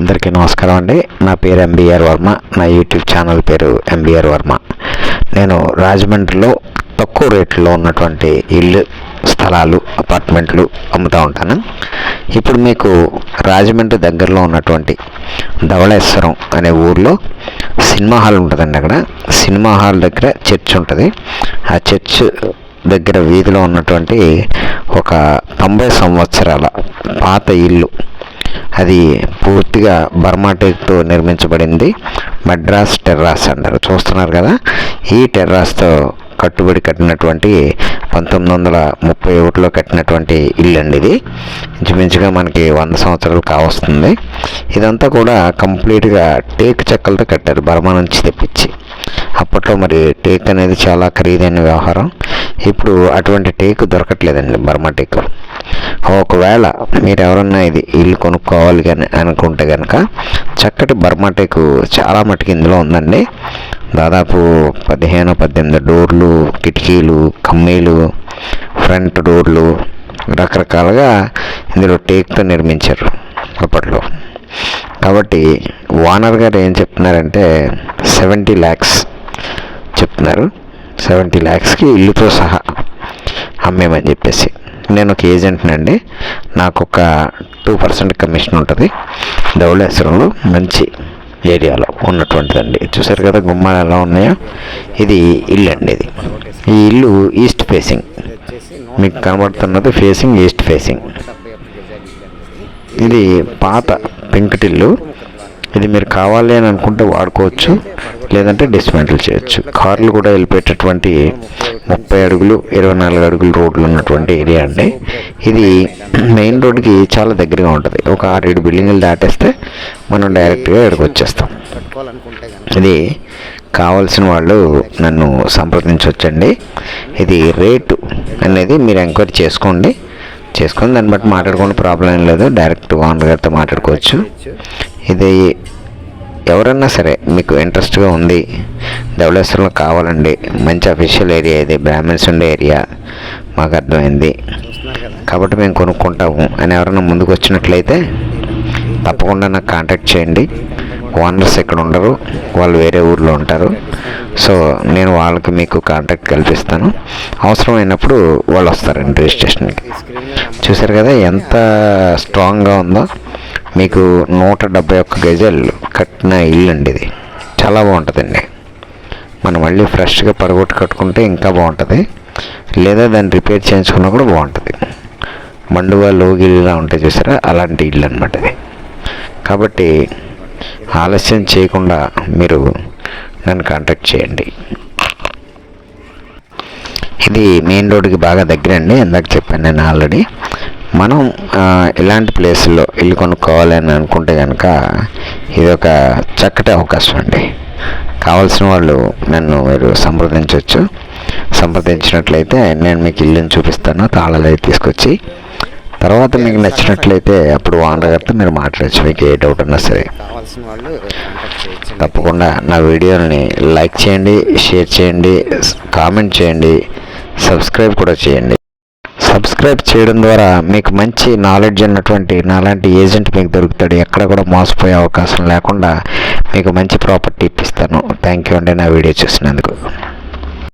అందరికీ నమస్కారం అండి. నా పేరు ఎంబీఆర్ వర్మ. నా యూట్యూబ్ ఛానల్ పేరు ఎంబీఆర్ వర్మ. నేను రాజమండ్రిలో తక్కువ రేట్లో ఉన్నటువంటి ఇల్లు స్థలాలు అపార్ట్మెంట్లు అమ్ముతూ ఉంటాను. ఇప్పుడు మీకు రాజమండ్రి దగ్గరలో ఉన్నటువంటి ధవళేశ్వరం అనే ఊర్లో సినిమా హాల్ ఉంటుందండి అక్కడ. సినిమా హాల్ దగ్గర చర్చ్ ఉంటుంది. ఆ చర్చ్ దగ్గర వీధిలో ఉన్నటువంటి ఒక తొంభై సంవత్సరాల పాత ఇల్లు అది పూర్తిగా బర్మా టేక్తో నిర్మించబడింది. మద్రాస్ టెర్రాస్ అంటారు చూస్తున్నారు కదా. ఈ టెర్రాస్తో కట్టుబడి కట్టినటువంటి పంతొమ్మిది వందల ముప్పై ఒకటిలో కట్టినటువంటి ఇల్లు అండి ఇది. ఇంచుమించుగా మనకి వంద సంవత్సరాలు కావస్తుంది. ఇదంతా కూడా కంప్లీట్గా టేక్ చెక్కలతో కట్టారు. బర్మా నుంచి తెప్పించి. అప్పట్లో మరి టేక్ అనేది చాలా ఖరీదైన వ్యవహారం. ఇప్పుడు అటువంటి టేక్ దొరకట్లేదండి బర్మా టేక్. ఒకవేళ మీరు ఎవరన్నా ఇది ఇల్లు కొనుక్కోవాలి కానీ అనుకుంటే కనుక చక్కటి బర్మా టేక్ చాలా మటుకు ఇందులో ఉందండి. దాదాపు పదిహేను పద్దెనిమిది డోర్లు కిటికీలు కమ్మీలు ఫ్రంట్ డోర్లు రకరకాలుగా ఇందులో టేక్తో నిర్మించారు అప్పట్లో. కాబట్టి ఓనర్ గారు ఏం చెప్తున్నారంటే సెవెంటీ ల్యాక్స్ చెప్తున్నారు. సెవెంటీ ల్యాక్స్కి ఇల్లుతో సహా అమ్మేమని చెప్పేసి. నేను ఒక ఏజెంట్నండి నాకు ఒక టూ పర్సెంట్ కమిషన్ ఉంటుంది. ధవళేశ్వరంలో మంచి ఏరియాలో ఉన్నటువంటిదండి. చూసారు కదా గుమ్మాలు ఎలా ఉన్నాయో? ఇది ఇల్లు అండి ఇది. ఈ ఇల్లు ఈస్ట్ ఫేసింగ్ మీకు కనబడుతున్నది ఫేసింగ్ ఈస్ట్ ఫేసింగ్ ఇది పాత పెంకుటిల్లు. ఇది మీరు కావాలి అని అనుకుంటే వాడుకోవచ్చు లేదంటే డిస్మెంటల్ చేయొచ్చు. కార్లు కూడా వెళ్ళిపోయేటటువంటి ముప్పై అడుగులు ఇరవై నాలుగు అడుగులు రోడ్లు ఉన్నటువంటి ఏరియా అండి. ఇది మెయిన్ రోడ్కి చాలా దగ్గరగా ఉంటుంది. ఒక ఆరేడు బిల్డింగ్లు దాటేస్తే మనం డైరెక్ట్గా ఇక్కడికి వచ్చేస్తాం. ఇది కావాల్సిన వాళ్ళు నన్ను సంప్రదించవచ్చండి ఇది రేటు అనేది మీరు ఎంక్వైరీ చేసుకోండి. చేసుకొని దాన్ని బట్టి మాట్లాడుకోండి ప్రాబ్లం ఏం లేదు. డైరెక్ట్ ఓనర్ గారితో మాట్లాడుకోవచ్చు. ఇది ఎవరన్నా సరే మీకు ఇంట్రెస్ట్గా ఉంది ధవళేశ్వరంలో కావాలండి. మంచి అఫీషియల్ ఏరియా ఇది. బ్రాహ్మిన్స్ ఉండే ఏరియా మాకు అర్థమైంది. కాబట్టి మేము కొనుక్కుంటాము. అని ఎవరైనా ముందుకు వచ్చినట్లయితే తప్పకుండా నాకు కాంటాక్ట్ చేయండి. ఓనర్స్ ఇక్కడ ఉండరు. వాళ్ళు వేరే ఊర్లో ఉంటారు. సో నేను వాళ్ళకి మీకు కాంటాక్ట్ కల్పిస్తాను. అవసరమైనప్పుడు వాళ్ళు వస్తారండి రిజిస్ట్రేషన్కి. చూసారు కదా ఎంత స్ట్రాంగ్గా ఉందో. మీకు నూట డెబ్బై ఒక్క గజాలు కట్టిన ఇల్లు అండి ఇది. చాలా బాగుంటుందండి. మనం మళ్ళీ ఫ్రెష్గా పడగొట్టి కట్టుకుంటే ఇంకా బాగుంటుంది. లేదా దాన్ని రిపేర్ చేయించుకున్నా కూడా బాగుంటుంది. మండువా లోగిలిలా ఉంటాయి చూసారా? అలాంటి ఇల్లు అనమాట ఇది. కాబట్టి ఆలస్యం చేయకుండా మీరు నన్ను కాంటాక్ట్ చేయండి. ఇది మెయిన్ రోడ్డుకి బాగా దగ్గర అండి ఇందాక చెప్పాను నేను ఆల్రెడీ. మనం ఇలాంటి ప్లేసుల్లో ఇల్లు కొనుక్కోవాలి అని అనుకుంటే కనుక ఇది ఒక చక్కటి అవకాశం అండి. కావాల్సిన వాళ్ళు నన్ను మీరు సంప్రదించవచ్చు సంప్రదించినట్లయితే నేను మీకు ఇల్లుని చూపిస్తాను తాళాలు అయితే తీసుకొచ్చి. తర్వాత మీకు నచ్చినట్లయితే అప్పుడు ఓనర్ గారితో మీరు మాట్లాడచ్చు మీకు ఏ డౌట్ ఉన్నా సరే. తప్పకుండా నా వీడియోని లైక్ చేయండి షేర్ చేయండి కామెంట్ చేయండి సబ్స్క్రైబ్ కూడా చేయండి. సబ్స్క్రైబ్ చేయడం ద్వారా మీకు మంచి నాలెడ్జ్ ఉన్నటువంటి నాలాంటి ఏజెంట్ మీకు దొరుకుతాడు. ఎక్కడ కూడా మోసపోయే అవకాశం లేకుండా మీకు మంచి ప్రాపర్టీ ఇప్పిస్తాను. థ్యాంక్ యూ అండి నా వీడియో చూసినందుకు.